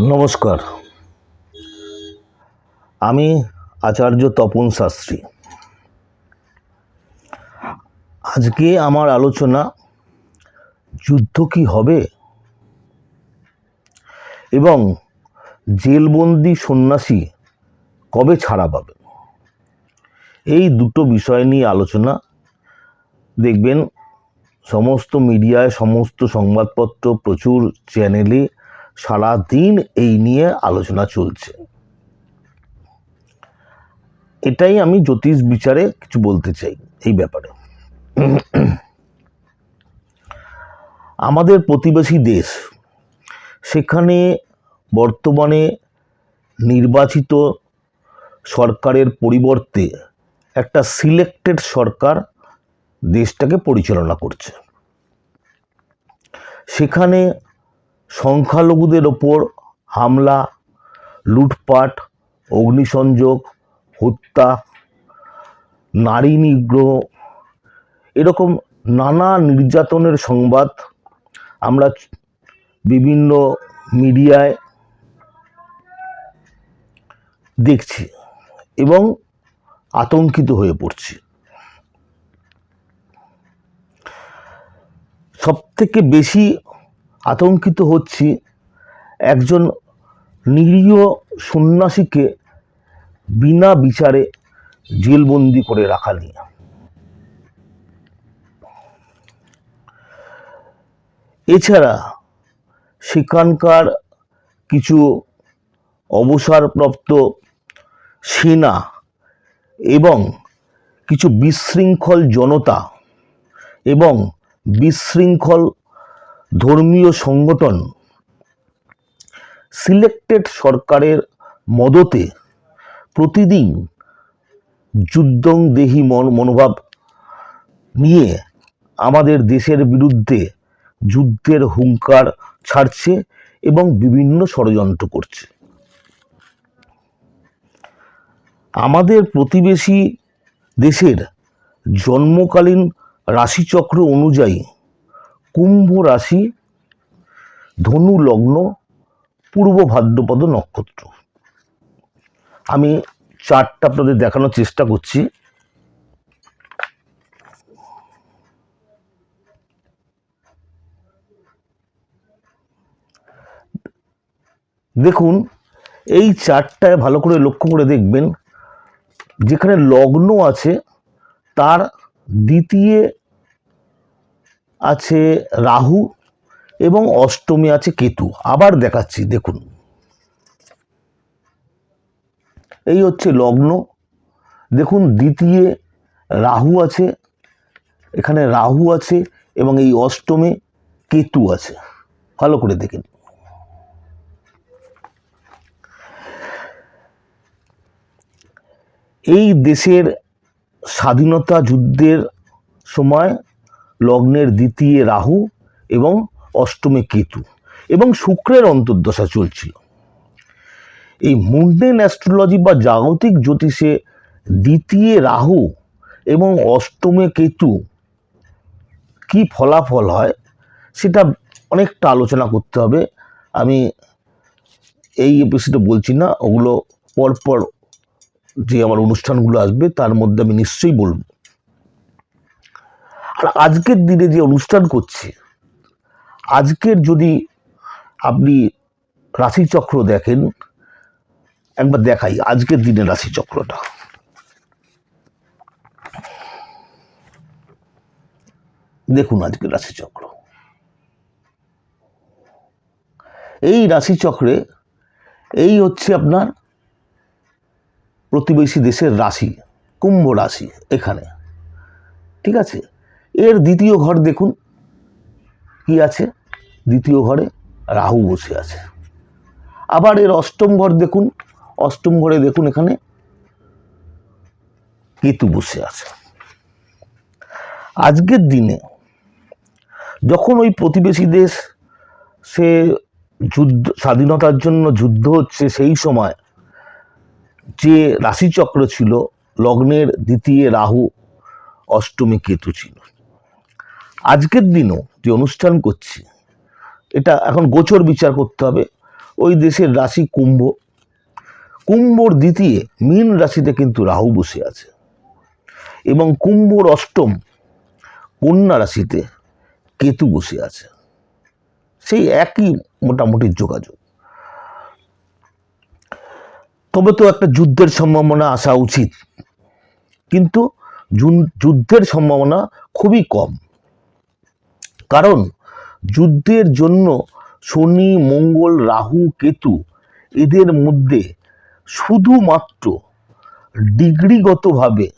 নমস্কার। আমি আচার্য তপন শাস্ত্রী। আজকে আমার আলোচনা, যুদ্ধ কি হবে? এবং জেলবন্দি সন্ন্যাসী কবে ছাড়া পাবে? এই দুটো বিষয় নিয়ে আলোচনা। দেখবেন, সমস্ত মিডিয়ায় সমস্ত সংবাদপত্র প্রচুর চ্যানেলে সারা দিন এই নিয়ে আলোচনা চলছে। এটাই আমি জ্যোতিষ বিচারে কিছু বলতে চাই এই ব্যাপারে। আমাদের প্রতিবেশী দেশ, সেখানে বর্তমানে নির্বাচিত সরকারের পরিবর্তে একটা সিলেক্টেড সরকার দেশটাকে পরিচালনা করছে। সেখানে সংখ্যালঘুদের ওপর হামলা, লুটপাট, অগ্নিসংযোগ, হত্যা, নারী নিগ্রহ, এরকম নানা নির্যাতনের সংবাদ আমরা বিভিন্ন মিডিয়ায় দেখছি এবং আতঙ্কিত হয়ে পড়ছি। সবথেকে বেশি আতঙ্কিত হচ্ছি। একজন নিরীহ সন্ন্যাসীকে বিনা বিচারে জেলবন্দি করে রাখা নিয়ে। এছাড়া সেখানকার কিছু অবসরপ্রাপ্ত সেনা এবং কিছু বিশৃঙ্খল জনতা এবং বিশৃঙ্খল ধর্মীয় সংগঠন সিলেক্টেড সরকারের মদতে প্রতিদিন যুদ্ধং দেহি মন, মনোভাব নিয়ে আমাদের দেশের বিরুদ্ধে যুদ্ধের হুঙ্কার ছাড়ছে এবং বিভিন্ন ষড়যন্ত্র করছে। আমাদের প্রতিবেশী দেশের জন্মকালীন রাশিচক্র অনুযায়ী কুম্ভ রাশি, ধনু লগ্ন, পূর্ব ভাদ্রপদ নক্ষত্র। আমি চারটা আপনাদের দেখানোর চেষ্টা করছি। দেখুন, এই চারটায় ভালো করে লক্ষ্য করে দেখবেন, যেখানে লগ্ন আছে, তার দ্বিতীয় আছে রাহু এবং অষ্টমী আছে কেতু। আবার দেখাচ্ছি, দেখুন। এই হচ্ছে লগ্ন। দেখুন, দ্বিতীয় রাহু আছে, এখানে রাহু আছে এবং এই অষ্টমে কেতু আছে। ভালো করে দেখেন। এই দেশের স্বাধীনতা যুদ্ধের সময় লগ্নের দ্বিতীয় রাহু এবং অষ্টমে কেতু এবং শুক্রের অন্তর্দশা চলছিল। এই মুন্ডেন অ্যাস্ট্রোলজি বা জাগতিক জ্যোতিষে দ্বিতীয় রাহু এবং অষ্টমে কেতু কি ফলাফল হয় সেটা অনেকটা আলোচনা করতে হবে। আমি এই এপিসোডে বলছি না, ওগুলো পরপর যে আমার অনুষ্ঠানগুলো আসবে তার মধ্যে আমি নিশ্চয়ই বলব। আর আজকের দিনে যে অনুষ্ঠান করছে, আজকের যদি আপনি রাশিচক্র দেখেন, একবার দেখাই আজকের দিনের রাশিচক্রটা। দেখুন আজকের রাশিচক্র। এই রাশিচক্রে এই হচ্ছে আপনার প্রতিবেশী দেশের রাশি, কুম্ভ রাশি এখানে। ঠিক আছে? এর দ্বিতীয় ঘর দেখুন। কি আছে? দ্বিতীয় ঘরে রাহু বসে আছে। আবার এর অষ্টম ঘর দেখুন। অষ্টম ঘরে দেখুন এখানে কেতু বসে আছে। আজকের দিনে যখন ওই প্রতিবেশী দেশ সে যুদ্ধ, স্বাধীনতার জন্য যুদ্ধ হচ্ছে, সেই সময় যে রাশিচক্র ছিল, লগ্নের দ্বিতীয় রাহু, অষ্টমী কেতু ছিল। আজকের দিনও যে অনুষ্ঠান করছি, এটা এখন গোচর বিচার করতে হবে। ওই দেশের রাশি কুম্ভ। কুম্ভর দ্বিতীয় মীন রাশিতে কিন্তু রাহু বসে আছে। এবং কুম্ভর অষ্টম কন্যা রাশিতে কেতু বসে আছে। সেই একই মোটামুটি যোগাযোগ। তবে তো একটা যুদ্ধের সম্ভাবনা আসা উচিত। কিন্তু যুদ্ধের সম্ভাবনা খুবই কম। কারণ যুদ্ধের জন্য শনি, মঙ্গল, রাহু, কেতু এদের মধ্যে শুধুমাত্র ডিগ্রিগতভাবে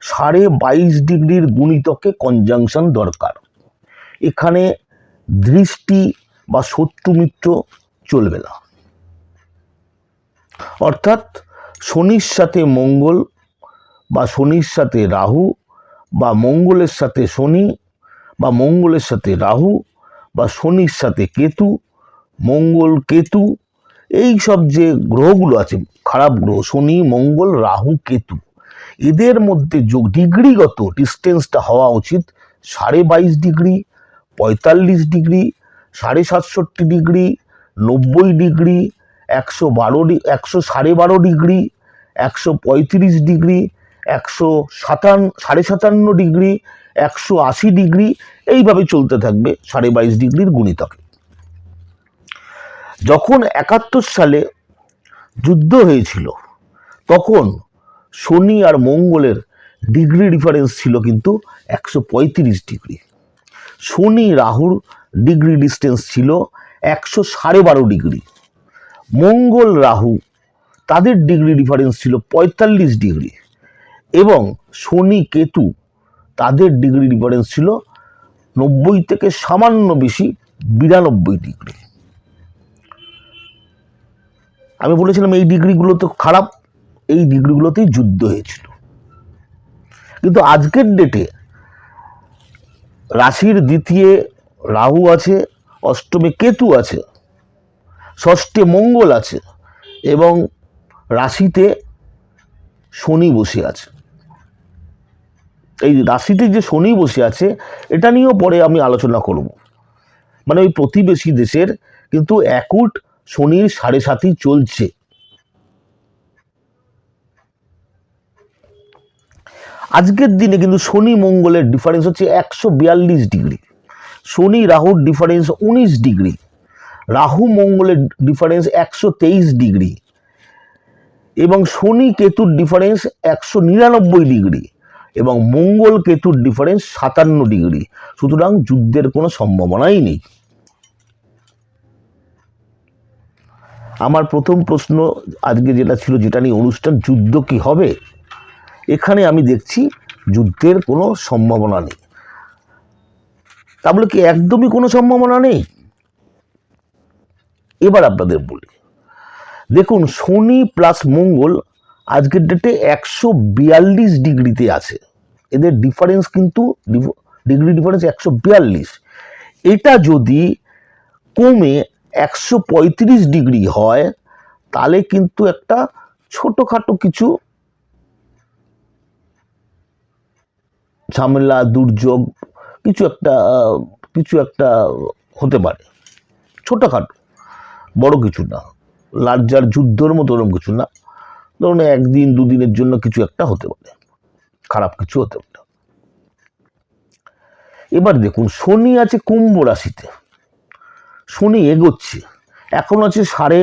সাড়ে বাইশ ডিগ্রির গুণিতকে কনজাংশন দরকার। এখানে দৃষ্টি বা শত্রু মিত্র চলবে না। অর্থাৎ শনির সাথে মঙ্গল বা শনির সাথে রাহু বা মঙ্গলের সাথে শনি বা মঙ্গলের সাথে রাহু বা শনির সাথে কেতু, মঙ্গল কেতু, এই সব যে গ্রহগুলো আছে, খারাপ গ্রহ, শনি, মঙ্গল, রাহু, কেতু, এদের মধ্যে যোগ ডিগ্রিগত ডিস্টেন্সটা হওয়া উচিত সাড়ে বাইশ ডিগ্রি, পঁয়তাল্লিশ ডিগ্রি, সাড়ে সাতষট্টি ডিগ্রি, নব্বই ডিগ্রি, একশো বারো একশো সাড়ে বারো ডিগ্রি, একশো পঁয়ত্রিশ ডিগ্রি, একশো সাতান, সাড়ে সাতান্ন ডিগ্রি একশো আশি ডিগ্রি এইভাবে চলতে থাকবে সাড়ে বাইশ ডিগ্রির গুণিতকে। যখন একাত্তর সালে যুদ্ধ হয়েছিল, তখন শনি আর মঙ্গলের ডিগ্রি ডিফারেন্স ছিল কিন্তু একশো পঁয়ত্রিশ ডিগ্রি। শনি রাহুর ডিগ্রি ডিস্টেন্স ছিল একশো সাড়ে বারো ডিগ্রি। মঙ্গল রাহু তাদের ডিগ্রি ডিফারেন্স ছিল পঁয়তাল্লিশ ডিগ্রি। এবং শনি কেতু তাদের ডিগ্রি ডিফারেন্স ছিল নব্বই থেকে সামান্য বেশি বিরানব্বই ডিগ্রি আমি বলেছিলাম এই ডিগ্রিগুলো তো খারাপ, এই ডিগ্রিগুলোতেই যুদ্ধ হয়েছিল। কিন্তু আজকের ডেটে রাশির দ্বিতীয় রাহু আছে, অষ্টমে কেতু আছে, ষষ্ঠে মঙ্গল আছে এবং রাশিতে শনি বসে আছে। এই রাশিতে যে শনি বসে আছে, এটা নিয়েও পরে আমি আলোচনা করব। মানে ওই প্রতিবেশী দেশের কিন্তু একুট শনির সাড়ে সাতই চলছে। আজকের দিনে কিন্তু শনি মঙ্গলের ডিফারেন্স হচ্ছে একশো বিয়াল্লিশ ডিগ্রি। শনি রাহুর ডিফারেন্স উনিশ ডিগ্রি। রাহু মঙ্গলের ডিফারেন্স একশো তেইশ ডিগ্রি। এবং শনি কেতুর ডিফারেন্স একশো নিরানব্বই ডিগ্রি। এবং মঙ্গল কেতুর ডিফারেন্স সাতান্ন ডিগ্রি। সুতরাং যুদ্ধের কোনো সম্ভাবনাই নেই। আমার প্রথম প্রশ্ন আজকে যেটা ছিল, যেটা নিয়ে অনুষ্ঠান, যুদ্ধ কি হবে? এখানে আমি দেখছি যুদ্ধের কোনো সম্ভাবনা নেই। তাহলে কি একদমই কোনো সম্ভাবনা নেই? এবার আপনাদের বলি। দেখুন, শনি প্লাস মঙ্গল আজকের ডেটে একশো বিয়াল্লিশ ডিগ্রিতে আছে। এদের ডিফারেন্স কিন্তু ডিগ্রি ডিফারেন্স একশো বিয়াল্লিশ। এটা যদি কমে একশো পঁয়ত্রিশ ডিগ্রি হয়, তাহলে কিন্তু একটা ছোটোখাটো কিছু ঝামেলা, দুর্যোগ কিছু একটা কিছু একটা হতে পারে। ছোটোখাটো, বড় কিছু না। লার্জার যুদ্ধর মতো ওরকম কিছু না। ধরুন একদিন, দুদিনের জন্য কিছু একটা হতে পারে। খারাপ কিছু হতে পারে। এবার দেখুন, শনি আছে কুম্ভ রাশিতে। শনি এগোচ্ছে। এখন আছে সাড়ে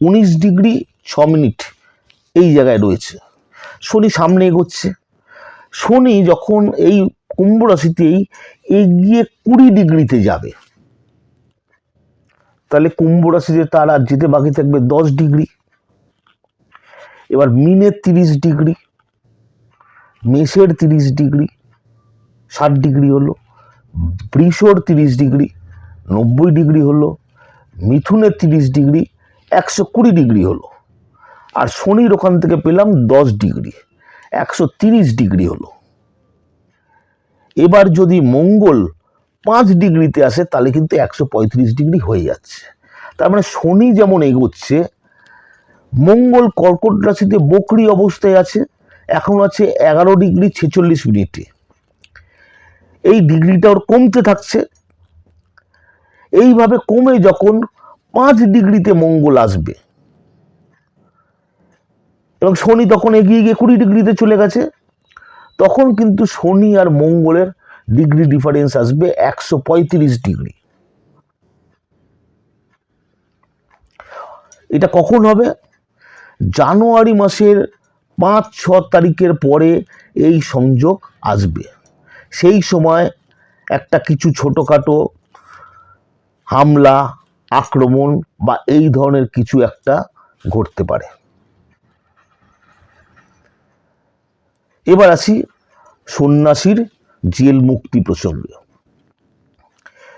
উনিশ ডিগ্রি ছ মিনিট এই জায়গায় রয়েছে। শনি সামনে এগোচ্ছে। শনি যখন এই কুম্ভ রাশিতেই এগিয়ে কুড়ি ডিগ্রিতে যাবে, তাহলে কুম্ভ রাশিতে তার আর যেতে বাকি থাকবে দশ ডিগ্রি। এবার মিনের তিরিশ ডিগ্রি, মেষের তিরিশ ডিগ্রি, ষাট ডিগ্রি হলো, বৃষর তিরিশ ডিগ্রি, নব্বই ডিগ্রি হলো, মিথুনের তিরিশ ডিগ্রি, একশো কুড়ি ডিগ্রি হলো। আর শনির ওখান থেকে পেলাম দশ ডিগ্রি, একশো তিরিশ ডিগ্রি হলো। এবার যদি মঙ্গল পাঁচ ডিগ্রিতে আসে, তাহলে কিন্তু একশো পঁয়ত্রিশ ডিগ্রি হয়ে যাচ্ছে। তার মানে শনি যেমন এগোচ্ছে মঙ্গল কর্কট রাশিতে বকরি অবস্থায় আছে। এখন আছে এগারো ডিগ্রি ছেচল্লিশ মিনিটে। এই ডিগ্রিটা ওর কমতে থাকছে। এইভাবে কমে যখন পাঁচ ডিগ্রিতে মঙ্গল আসবে। এবং শনি তখন এগিয়ে গিয়ে কুড়ি ডিগ্রিতে চলে গেছে। তখন কিন্তু শনি আর মঙ্গলের ডিগ্রি ডিফারেন্স আসবে একশো পঁয়ত্রিশ ডিগ্রি। এটা কখন হবে? জানুয়ারি মাসের পাঁচ, ছ তারিখের পরে এই সংযোগ আসবে। সেই সময় একটা কিছু ছোটোখাটো হামলা, আক্রমণ বা এই ধরনের কিছু একটা ঘটতে পারে। এবার আসি সন্ন্যাসীর জেল মুক্তি প্রসঙ্গে।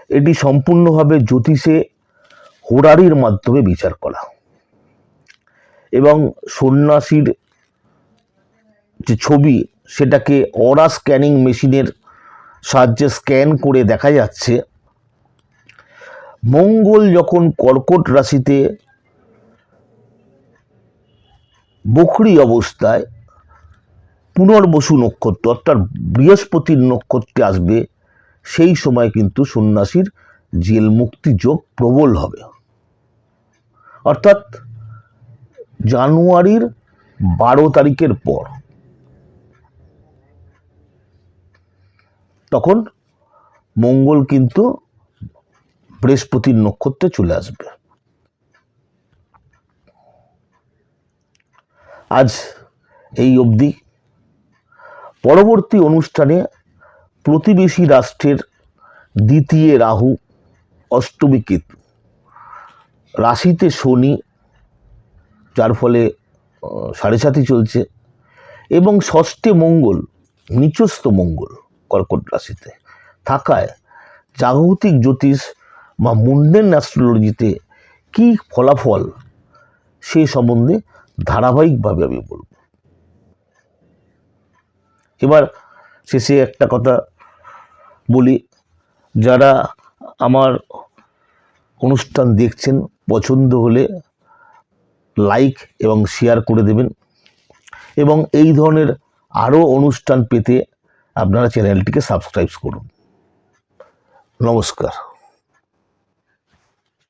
এটি সম্পূর্ণভাবে জ্যোতিষে হোরারির মাধ্যমে বিচার করা। এবং সন্ন্যাসীর যে ছবি, সেটাকে অরা স্ক্যানিং মেশিনের সাহায্যে স্ক্যান করে দেখা যাচ্ছে। মঙ্গল যখন কর্কট রাশিতে বকরি অবস্থায় পুনর্বসু নক্ষত্র, অর্থাৎ বৃহস্পতির নক্ষত্রে আসবে, সেই সময় কিন্তু সন্ন্যাসীর জেল মুক্তি যোগ প্রবল হবে। অর্থাৎ জানুয়ারির বারো তারিখের পর। তখন মঙ্গল কিন্তু বৃহস্পতির নক্ষত্রে চলে আসবে। আজ এই অবধি পরবর্তী অনুষ্ঠানে প্রতিবেশী রাষ্ট্রের দ্বিতীয় রাহু অষ্টমী কেতু রাশিতে শনি যার ফলে সাড়ে সাথী চলছে। এবং ষষ্ঠে মঙ্গল, নিচস্থ মঙ্গল কর্কট রাশিতে থাকায় জাগতিক জ্যোতিষ বা মুন্ডেন অ্যাস্ট্রোলজিতে কী ফলাফল সে সম্বন্ধে ধারাবাহিকভাবে আমি বলব। এবার শেষে একটা কথা বলি, যারা আমার অনুষ্ঠান দেখছেন, পছন্দ হলে লাইক এবং শেয়ার করে দেবেন। এবং এই ধরনের আরও অনুষ্ঠান পেতে আপনারা চ্যানেলটিকে সাবস্ক্রাইব করুন। নমস্কার।